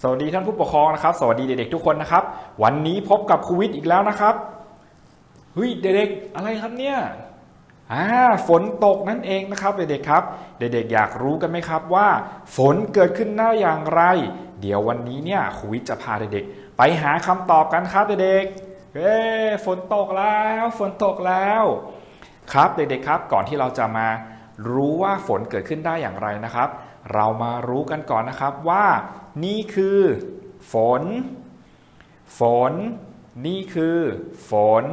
สวัสดีท่านผู้ปกครองนะครับ สวัสดีเด็กๆทุกคนนะครับ วันนี้พบกับครูวิทย์อีกแล้วนะครับเฮ้ยเด็กๆอะไรครับเนี่ยอ่าฝนตกนั่นเองนะครับเด็กๆครับ เด็กๆอยากรู้กันไหมครับว่า ฝนเกิดขึ้นได้อย่างไร เดี๋ยววันนี้เนี่ยครูวิทย์จะพาเด็กๆไปหาคำตอบกันครับเด็กๆเฮ้ฝนตกแล้วฝนตกแล้ว ครับเด็กๆครับ ก่อนที่เราจะมารู้ว่าฝนเกิดขึ้นได้อย่างไรนะครับ เรามารู้กันก่อนนะครับว่านี่คือฝน ฝน นี่คือฝน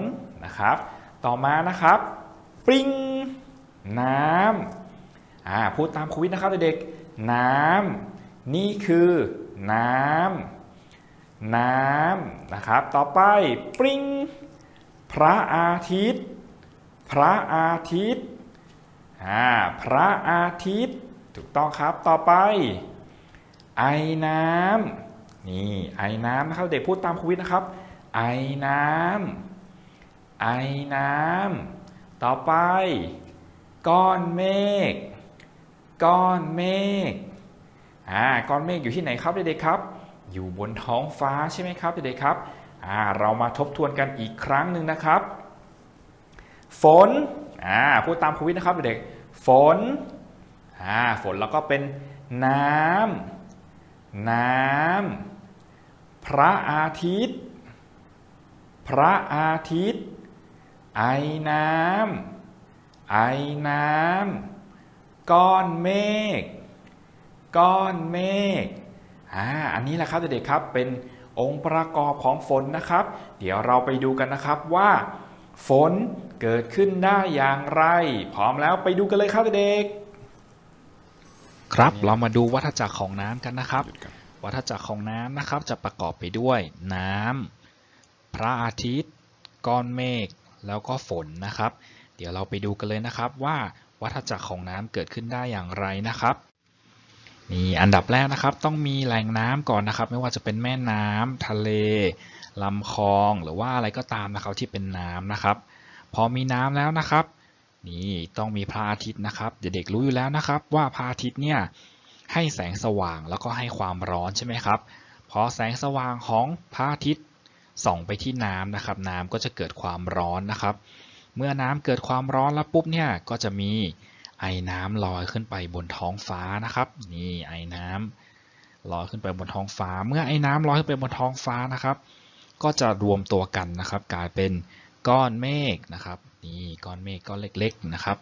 นะครับ ต่อมานะครับ ปริงน้ำอ่าพูดตามครูวิทย์นะครับเด็กๆน้ำนี่คือน้ำน้ำนะครับ ต่อไปปริงพระอาทิตย์ พระอาทิตย์อ่าพระอาทิตย์ ถูกต้องครับต่อไป ไอน้ำนี่ไอน้ำนะครับเด็กพูดตามครูวิทย์นะครับ ไอน้ำไอน้ำต่อไป ก้อนเมฆก้อนเมฆอ่าก้อนเมฆอยู่ที่ไหนครับเด็กๆครับ อยู่บนท้องฟ้าใช่ไหมครับเด็กๆครับอ่าเรามาทบทวนกันอีกครั้งหนึ่งนะครับ ฝนอ่าพูดตามครูวิทย์นะครับเด็กๆฝน อ่าฝนแล้วก็เป็นน้ำน้ำพระอาทิตย์ พระอาทิตย์ ไอน้ำไอน้ำก้อนเมฆก้อนเมฆอ่าอันนี้แหละครับเด็กๆครับเป็นองค์ประกอบของฝนนะครับ เดี๋ยวเราไปดูกันนะครับว่า ฝนเกิดขึ้นได้อย่างไร พร้อมแล้วไปดูกันเลยครับเด็ก ครับเรามาดูวัฏจักรของน้ำกันนะครับ วัฏจักรของน้ำนะครับจะประกอบไปด้วยน้ำพระอาทิตย์ ก้อนเมฆแล้วก็ฝนนะครับ เดี๋ยวเราไปดูกันเลยนะครับว่าวัฏจักรของน้ำเกิดขึ้นได้อย่างไรนะครับนี่อันดับแรกนะครับ ต้องมีแหล่งน้ำก่อนนะครับ ไม่ว่าจะเป็นแม่น้ำทะเลลำคลอง หรือว่าอะไรก็ตามนะครับที่เป็นน้ำนะครับ พอมีน้ำแล้วนะครับ นี่ต้องมีพระอาทิตย์นะครับเด็กๆรู้อยู่แล้วนะครับ ว่าพระอาทิตย์เนี่ยให้แสงสว่างแล้วก็ให้ความร้อนใช่ไหมครับพอแสงสว่างของพระอาทิตย์ส่องไปที่น้ำนะครับ น้ำก็จะเกิดความร้อนนะครับ เมื่อน้ำเกิดความร้อนแล้วปุ๊บเนี่ยก็จะมีไอ้น้ำลอยขึ้นไปบนท้องฟ้านะครับ นี่ไอ้น้ำลอยขึ้นไปบนท้องฟ้า เมื่อไอ้น้ำลอยขึ้นไปบนท้องฟ้านะครับ ก็จะรวมตัวกันนะครับ กลายเป็นก้อนเมฆนะครับ นี่ก้อนเมฆก้อนเล็กๆนะครับ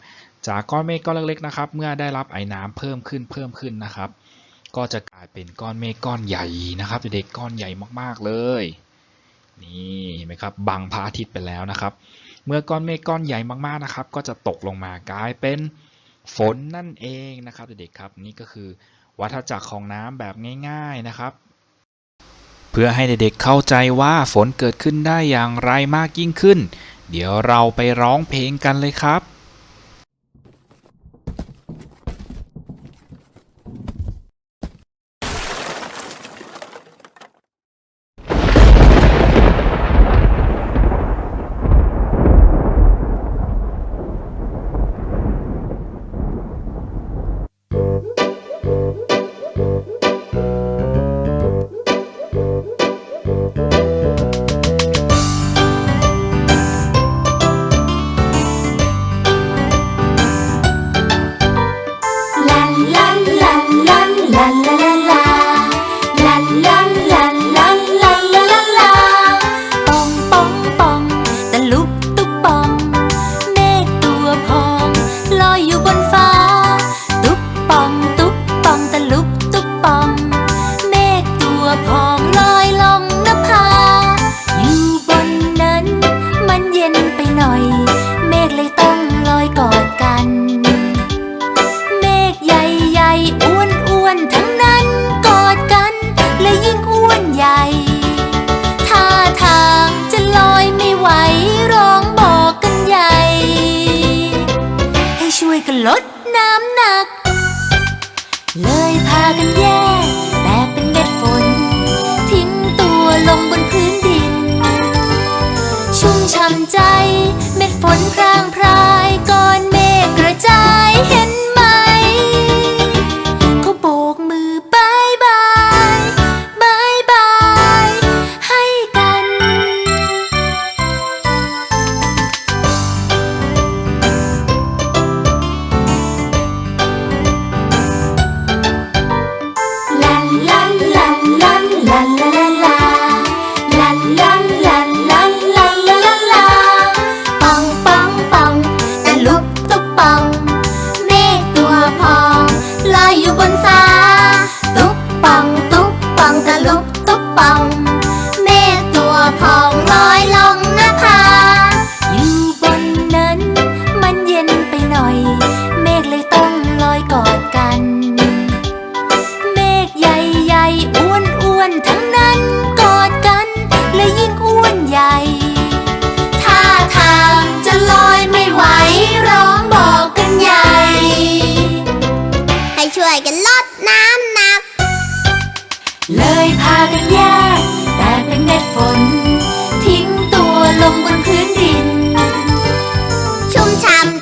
จากก้อนเมฆก้อนเล็กๆนะครับ เมื่อได้รับไอ้น้ำเพิ่มขึ้นเพิ่มขึ้นนะครับ ก็จะกลายเป็นก้อนเมฆก้อนใหญ่นะครับเด็กๆก้อนใหญ่มากๆเลยนี่เห็นไหมครับบังพระอาทิตย์ไปแล้วนะครับ เมื่อก้อนเมฆก้อนใหญ่มากๆนะครับ ก็จะตกลงมากลายเป็นฝนนั่นเองนะครับเด็กๆครับนี่ก็คือวัฏจักรของน้ำแบบง่าย ๆนะครับ เพื่อให้เด็กๆเข้าใจว่าฝนเกิดขึ้นได้อย่างไรมากยิ่งขึ้น เดี๋ยวเราไปร้องเพลงกันเลยครับ หน่อย เมฆเลยต้องลอยกอดกัน เมฆใหญ่ๆอ้วนอ้วนๆทั้งนั้นกอดกันและยิ่งอ้วนใหญ่ท่าทางจะลอยไม่ไหวร้องบอกกันใหญ่ ให้ช่วยกันลดน้ำหนัก เลยพากันแยกแตกเป็นเม็ดฝน ทิ้งตัวลงบนพื้นดิน ชุ่มช่ำใจ นทั้งนั้นกอดกัน และยิ่งอ้วนใหญ่ท่าทางจะลอยไม่ไหวร้องบอกกันใหญ่ ให้ช่วยกันลดน้ำหนัก เลยพากันแยกแต่เป็นเม็ดฝน ทิ้งตัวลงบนพื้นดิน ชุ่มช่ำ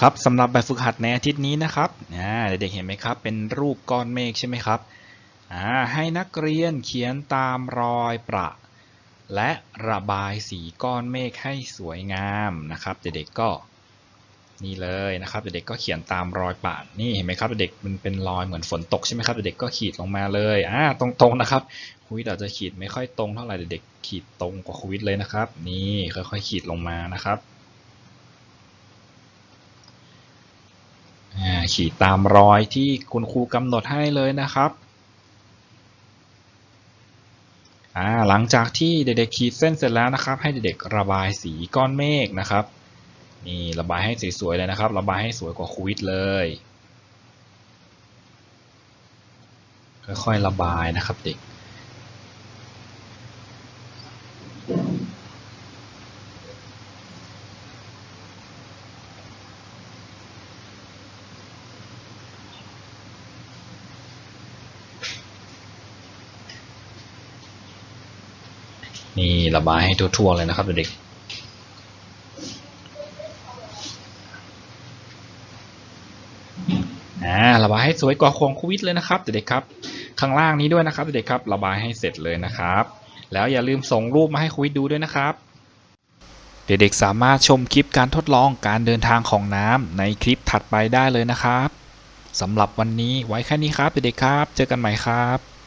ครับสำหรับแบบฝึกหัดในอาทิตย์นี้นะครับเด็กๆเห็นไหมครับ เป็นรูปก้อนเมฆใช่ไหมครับให้นักเรียนเขียนตามรอยประ และระบายสีก้อนเมฆให้สวยงามนะครับ เด็กๆก็ นี่เลยนะครับเด็กๆก็เขียนตามรอยประนี่เห็นไหมครับเด็กๆมันเป็นรอยเหมือนฝนตกใช่ไหมครับเด็กๆก็ขีดลงมาเลยอ่าตรงๆนะครับคุวิทอาจจะขีดไม่ค่อยตรงเท่าไหร่เด็กๆขีดตรงกว่าคุวิทเลยนะครับ นี่ค่อยๆขีดลงมานะครับขีดตามรอยที่คุณครูกำหนดให้เลยนะครับหลังจากที่เด็กๆขีดเส้นเสร็จแล้วนะครับ ให้เด็กๆระบายสีก้อนเมฆนะครับ นี่ระบายให้สวยๆเลยนะครับ ระบายให้สวยกว่าควิดเลย ค่อยๆระบายนะครับเด็กนี่ระบายให้ทั่วๆเลยนะครับเด็กๆอ่าระบาย ให้สวยกว่าของคูวิดเลยนะครับเด็กๆครับ ข้างล่างนี้ด้วยนะครับเด็กๆครับ ระบายให้เสร็จเลยนะครับ แล้วอย่าลืมส่งรูปมาให้คูวิดดูด้วยนะครับเด็กๆสามารถชมคลิปการทดลองการเดินทางของน้ำในคลิปถัดไปได้เลยนะครับสำหรับวันนี้ไว้แค่นี้ครับเด็กๆครับ เจอกันใหม่ครับ